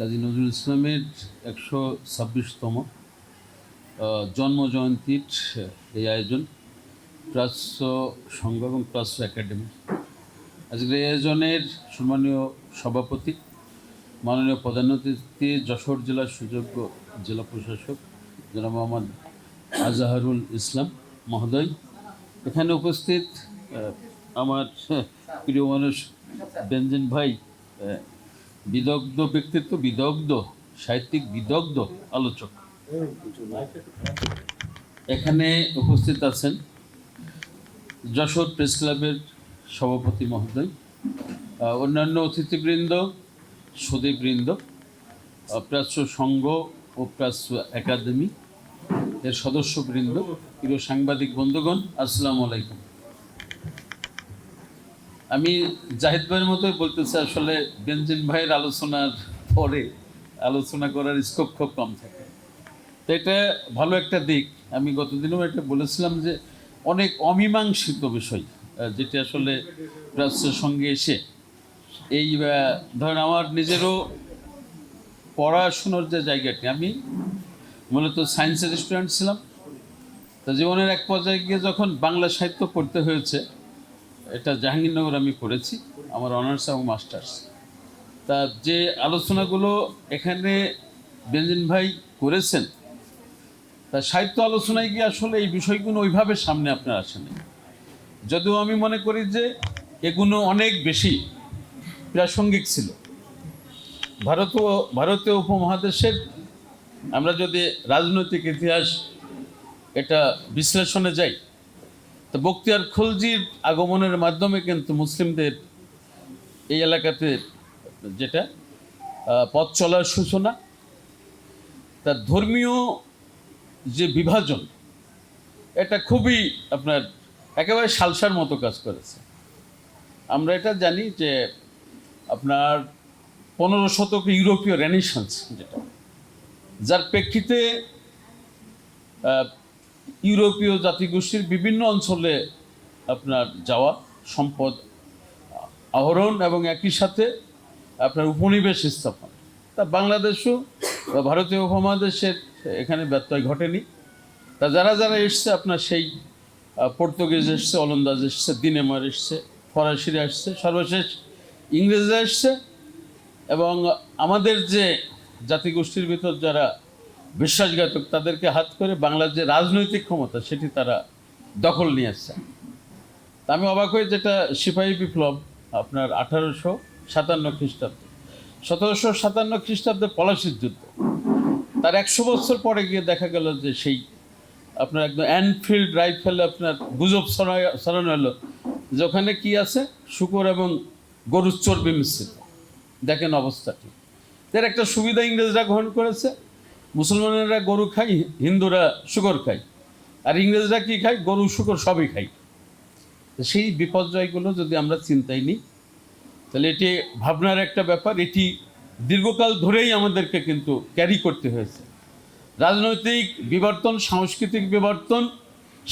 কাজী নজরুল ইসলামের একশো ছাব্বিশতম জন্ম জয়ন্তীর এই আয়োজন, প্রাচ্য সংঘ এবং প্রাচ্য একাডেমি। আজকের এই আয়োজনের সম্মানীয় সভাপতি, মাননীয় প্রধান অতিথি যশোর জেলার সুযোগ্য জেলা প্রশাসক, জনাব মোহাম্মদ আজাহারুল ইসলাম মহোদয়। এখানে উপস্থিত আমার প্রিয় মানুষ বেঞ্জিন ভাই বিদগ্ধ ব্যক্তিত্ব বিদগ্ধ সাহিত্যিক বিদগ্ধ আলোচক। এখানে উপস্থিত আছেন যশোর প্রেস ক্লাবের সভাপতি মহোদয় অন্যান্য অতিথিবৃন্দ সুদীবৃন্দ আহ, প্রাচ্য সংঘ ও প্রাচ্য একাডেমি এর সদস্যবৃন্দ প্রিয় সাংবাদিক বন্ধুগণ আসসালামু আলাইকুম। আমি জাহিদ ভাইয়ের মতোই বলতেছি, আসলে বেঞ্জিন ভাইয়ের আলোচনার পরে আলোচনা করার স্কোপ খুব কম থাকে। তো এটা ভালো একটা দিক। আমি গতদিনও এটা বলেছিলাম যে অনেক অমীমাংসিত বিষয় যেটি আসলে প্রাচ্যের সঙ্গে এসে। এই ধরেন আমার নিজেরও পড়াশুনোর যে জায়গাটি, আমি মূলত সায়েন্সের স্টুডেন্ট ছিলাম। তো জীবনের এক পর্যায়ে গিয়ে যখন বাংলা সাহিত্য পড়তে হয়েছে এটা জাহাঙ্গীরনগর আমি পড়েছি, আমার অনার্স এবং মাস্টার্স তা যে আলোচনাগুলো এখানে বেঞ্জিন ভাই করেছেন, তা সাহিত্য আলোচনায় গিয়ে আসলে এই বিষয়গুলো ওইভাবে সামনে আপনার আসেনি? যদিও আমি মনে করি যে এগুলো অনেক বেশি প্রাসঙ্গিক ছিল। ভারত ভারতীয় উপমহাদেশের আমরা যদি রাজনৈতিক ইতিহাস এটা বিশ্লেষণে যাই তো বক্তিয়ার খলজির আগমনের মাধ্যমে কিন্তু মুসলিমদের এই এলাকাতে যেটা পথ চলার সূচনা, তার ধর্মীয় যে বিভাজন, এটা খুবই আপনার একেবারে সালসার মতো কাজ করেছে। আমরা এটা জানি যে আপনার পনেরো শতক ইউরোপীয় রেনিসান্স যেটা, যার প্রেক্ষিতে ইউরোপীয় জাতিগোষ্ঠীর বিভিন্ন অঞ্চলে আপনার যাওয়া সম্পদ আহরণ এবং একই সাথে আপনার উপনিবেশ স্থাপন। তা বাংলাদেশও বা ভারতীয় উপমহাদেশের এখানে ব্যত্যয় ঘটেনি। তা যারা যারা এসছে, আপনার সেই পর্তুগিজ এসছে, অলন্দাজ এসছে, দিনেমার এসছে, ফরাসিরা এসছে, সর্বশেষ ইংরেজরা এসছে এবং আমাদের যে জাতিগোষ্ঠীর ভিতর যারা বিশ্বাসঘাতক তাদেরকে হাত করে বাংলার যে রাজনৈতিক ক্ষমতা সেটি তারা দখল নিয়ে আসছে। আমি অবাক হই যেটা সিপাহী বিপ্লব আপনার আঠারোশো সাতান্ন খ্রিস্টাব্দে। সতেরোশো সাতান্ন খ্রিস্টাব্দে পলাশির যুদ্ধ। তার একশো বছর পরে গিয়ে দেখা গেল যে সেই আপনার একদম অ্যানফিল্ড রাইফেল আপনার গুজব ছড়ানো হলো। যে ওখানে কি আছে? শুকর এবং গরুর চর্বি মিশ্রিত। দেখেন অবস্থাটি। এর একটা সুবিধা ইংরেজরা গ্রহণ করেছে। মুসলমানেরা গরু খায়, হিন্দুরা শুকর খায়। আর ইংরেজরা কি খায়? গরু, শুকর সবই খায়। সেই বিপর্যয়গুলো যদি আমরা চিন্তায় নিই, তাহলে এটি ভাবনার একটা ব্যাপার। এটি দীর্ঘকাল ধরেই আমাদেরকে কিন্তু ক্যারি করতে হয়েছে। রাজনৈতিক বিবর্তন, সাংস্কৃতিক বিবর্তন,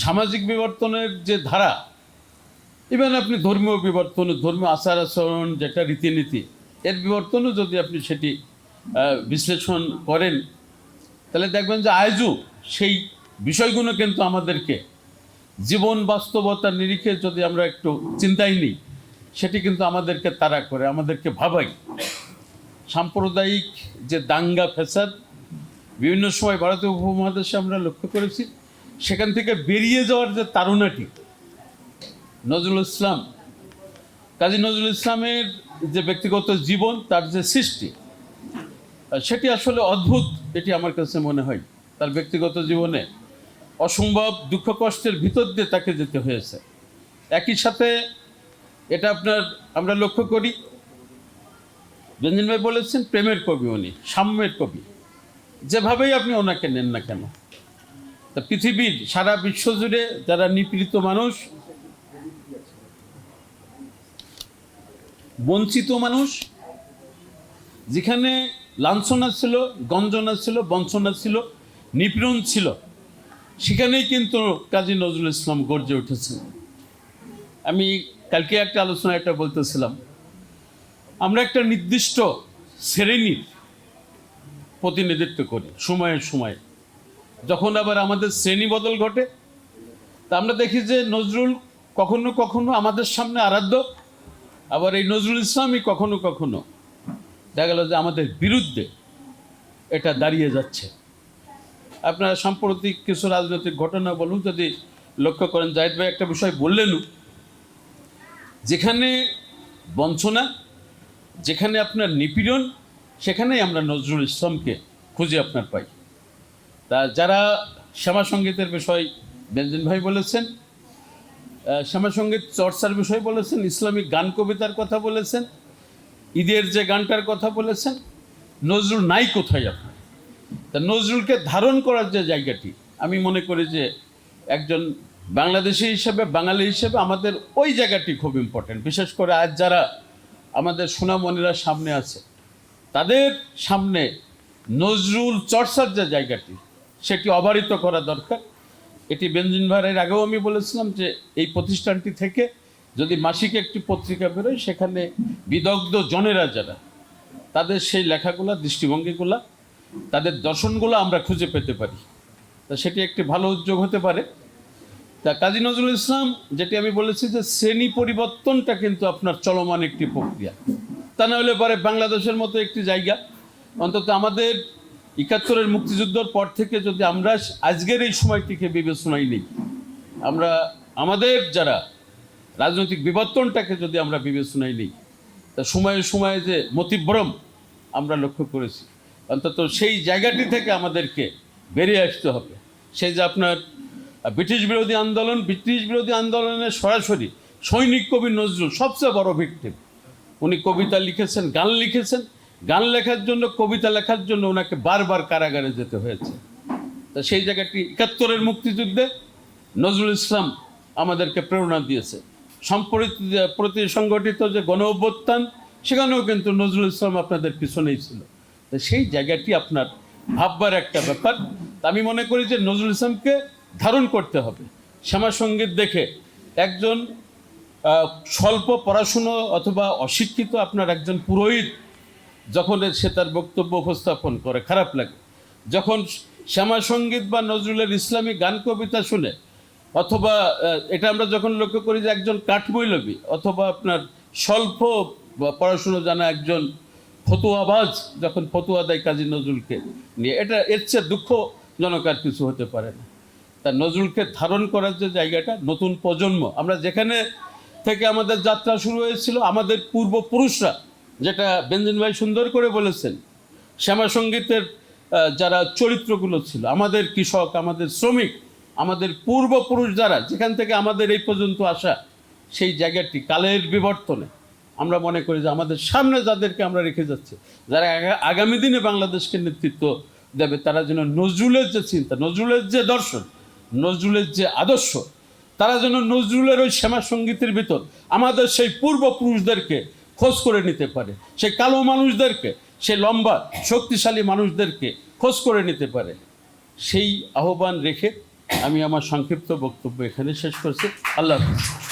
সামাজিক বিবর্তনের যে ধারা ইভেন আপনি ধর্মীয় বিবর্তন, ধর্মীয় আচার আচরণ, যেটা রীতিনীতি, এর বিবর্তনও যদি আপনি সেটি বিশ্লেষণ করেন তাহলে দেখবেন যে আজও সেই বিষয়গুলো কিন্তু আমাদেরকে জীবন বাস্তবতার নিরিখে যদি আমরা একটু চিন্তাই নিই, সেটি কিন্তু আমাদেরকে তারা করে, আমাদেরকে ভাবাই। সাম্প্রদায়িক যে দাঙ্গা ফ্যাসাদ, বিভিন্ন সময় ভারতীয় উপমহাদেশে আমরা লক্ষ্য করেছি, সেখান থেকে বেরিয়ে যাওয়ার যে তারুণাটি নজরুল ইসলাম। কাজী নজরুল ইসলামের যে ব্যক্তিগত জীবন, তার যে সৃষ্টি, সেটি আসলে অদ্ভুত। এটি আমার কাছে মনে হয়, তার ব্যক্তিগত জীবনে অসম্ভব দুঃখ কষ্টের ভিতর দিয়ে তাকে যেতে হয়েছে। একই সাথে এটা আপনার আমরা লক্ষ্য করি, রঞ্জন ভাই বলেছেন প্রেমের কবি উনি, সাম্যের কবি। যেভাবেই আপনি ওনাকে নেন না কেন, তা পৃথিবীর সারা বিশ্ব জুড়ে যারা নিপীড়িত মানুষ, বঞ্চিত মানুষ, যেখানে লাঞ্ছনা ছিল, গঞ্জনা ছিল, বঞ্চনা ছিল, নিপীড়ন ছিল। সেখানেই কিন্তু কাজী নজরুল ইসলাম গর্জে উঠেছেন আমি কালকে একটা আলোচনা একটা বলতেছিলাম। আমরা একটা নির্দিষ্ট শ্রেণির প্রতিনিধিত্ব করি, সময়ে সময়ে। যখন আবার আমাদের শ্রেণি বদল ঘটে, তা আমরা দেখি যে নজরুল কখনো কখনো আমাদের সামনে আরাধ্য, আবার এই নজরুল ইসলামই কখনো কখনো দেখা গেল যে আমাদের বিরুদ্ধে এটা দাঁড়িয়ে যাচ্ছে। আপনারা সাম্প্রতিক কিছু রাজনৈতিক ঘটনা বলুন, যদি লক্ষ্য করেন, জাহিদ ভাই একটা বিষয় বললেনও যেখানে বঞ্চনা, যেখানে আপনার নিপীড়ন, সেখানেই আমরা নজরুল ইসলামকে খুঁজে আপনার পাই। তা যারা শ্যামা সঙ্গীতের বিষয় বেঞ্জিন ভাই বলেছেন শ্যামা সংগীত চর্চার বিষয় বলেছেন, ইসলামিক গান কবিতার কথা বলেছেন ঈদের যে গানটার কথা বলেছেন, নজরুল নাই কোথায় আপনার? তা নজরুলকে ধারণ করার যে জায়গাটি, আমি মনে করি যে একজন বাংলাদেশি হিসেবে, বাঙালি হিসেবে আমাদের ওই জায়গাটি খুব ইম্পর্টেন্ট বিশেষ করে আজ যারা আমাদের সোনামণিরা সামনে আছে, তাদের সামনে নজরুল চর্চার যে জায়গাটি, সেটি অবারিত করা দরকার। এটি বেঞ্জিন ভাইয়ের আগেও আমি বলেছিলাম যে এই প্রতিষ্ঠানটি থেকে যদি মাসিক একটি পত্রিকা বেরোয়, সেখানে বিদগ্ধ জনেরা যারা, তাদের সেই লেখাগুলা, দৃষ্টিভঙ্গিগুলা, তাদের দর্শনগুলো আমরা খুঁজে পেতে পারি। তা সেটি একটি ভালো উদ্যোগ হতে পারে। তা কাজী নজরুল ইসলাম, যেটি আমি বলেছি যে শ্রেণি পরিবর্তনটা কিন্তু আপনার চলমান একটি প্রক্রিয়া। তা না হলে পরে বাংলাদেশের মতো একটি জায়গা, অন্তত আমাদের একাত্তরের মুক্তিযুদ্ধর পর থেকে যদি আমরা আজকের এই সময়টিকে বিবেচনায় নিই, আমরা আমাদের যারা রাজনৈতিক বিবর্তনটাকে যদি আমরা বিবেচনায় নিই, তা সময়ে সময়ে যে মতিভ্রম আমরা লক্ষ্য করেছি, অন্তত সেই জায়গাটি থেকে আমাদেরকে বেরিয়ে আসতে হবে। সেই যে আপনার ব্রিটিশ বিরোধী আন্দোলন, ব্রিটিশ বিরোধী আন্দোলনের সরাসরি সৈনিক কবি নজরুল, সবচেয়ে বড় ভিক্টিম, উনি কবিতা লিখেছেন, গান লিখেছেন। গান লেখার জন্য, কবিতা লেখার জন্য ওনাকে বারবার কারাগারে যেতে হয়েছে। তা সেই জায়গাটি একাত্তরের মুক্তিযুদ্ধে নজরুল ইসলাম আমাদেরকে প্রেরণা দিয়েছে। সম্প্রতি, প্রতি সংগঠিত যে গণ অভ্যুত্থান, সেখানেও কিন্তু নজরুল ইসলাম আপনাদের পিছনেই ছিল। সেই জায়গাটি আপনার ভাববার একটা ব্যাপার। আমি মনে করি যে নজরুল ইসলামকে ধারণ করতে হবে। শ্যামা সংগীত দেখে একজন স্বল্প পড়াশুনো অথবা অশিক্ষিত আপনার একজন পুরোহিত যখন সে তার বক্তব্য উপস্থাপন করে, খারাপ লাগে। যখন শ্যামা সংগীত বা নজরুলের ইসলামী গান কবিতা শুনে অথবা এটা আমরা যখন লক্ষ্য করি যে একজন কাঠমৈলবী অথবা আপনার স্বল্প পড়াশুনো জানা একজন ফতুয়াবাজ যখন ফতুয়া দেয় কাজী নজরুলকে নিয়ে, এটা এর চেয়ে দুঃখজনক আর কিছু হতে পারে না। তা নজরুলকে ধারণ করার যে জায়গাটা, নতুন প্রজন্ম, আমরা যেখানে থেকে আমাদের যাত্রা শুরু হয়েছিল, আমাদের পূর্বপুরুষরা, যেটা বেঞ্জিন ভাই সুন্দর করে বলেছেন শ্যামা সঙ্গীতের যারা চরিত্রগুলো ছিল, আমাদের কৃষক, আমাদের শ্রমিক আমাদের পূর্বপুরুষ যারা, যেখান থেকে আমাদের এই পর্যন্ত আসা, সেই জায়গাটি কালের বিবর্তনে। আমরা মনে করি যে আমাদের সামনে যাদেরকে আমরা রেখে যাচ্ছি, যারা আগামী দিনে বাংলাদেশকে নেতৃত্ব দেবে, তারা যেন নজরুলের যে চিন্তা, নজরুলের যে দর্শন, নজরুলের যে আদর্শ, তারা যেন নজরুলের ওই শ্যামা সঙ্গীতের ভিতর আমাদের সেই পূর্বপুরুষদেরকে খোঁজ করে নিতে পারে, সেই কালো মানুষদেরকে, সেই লম্বা, শক্তিশালী মানুষদেরকে খোঁজ করে নিতে পারে। সেই আহ্বান রেখে আমি আমার সংক্ষিপ্ত বক্তব্য এখানে শেষ করছি। আল্লাহ হাফিজ।